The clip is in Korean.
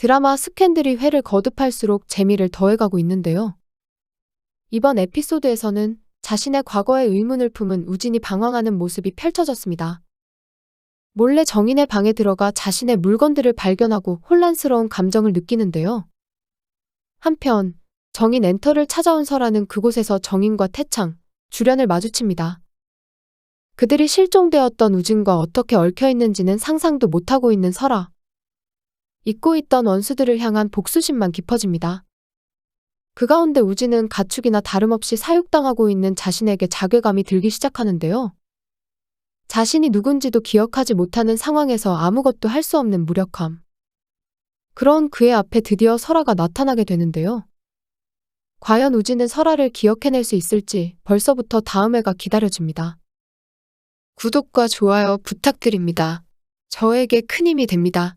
드라마 스캔들이 회를 거듭할수록 재미를 더해가고 있는데요. 이번 에피소드에서는 자신의 과거의 의문을 품은 우진이 방황하는 모습이 펼쳐졌습니다. 몰래 정인의 방에 들어가 자신의 물건들을 발견하고 혼란스러운 감정을 느끼는데요. 한편 정인 엔터를 찾아온 설아는 그곳에서 정인과 태창, 주련을 마주칩니다. 그들이 실종되었던 우진과 어떻게 얽혀 있는지는 상상도 못하고 있는 설아. 잊고 있던 원수들을 향한 복수심만 깊어집니다. 그 가운데 우진은 가축이나 다름없이 사육당하고 있는 자신에게 자괴감이 들기 시작하는데요. 자신이 누군지도 기억하지 못하는 상황에서 아무것도 할 수 없는 무력함. 그런 그의 앞에 드디어 설아가 나타나게 되는데요. 과연 우진은 설아를 기억해낼 수 있을지 벌써부터 다음 회가 기다려집니다. 구독과 좋아요 부탁드립니다. 저에게 큰 힘이 됩니다.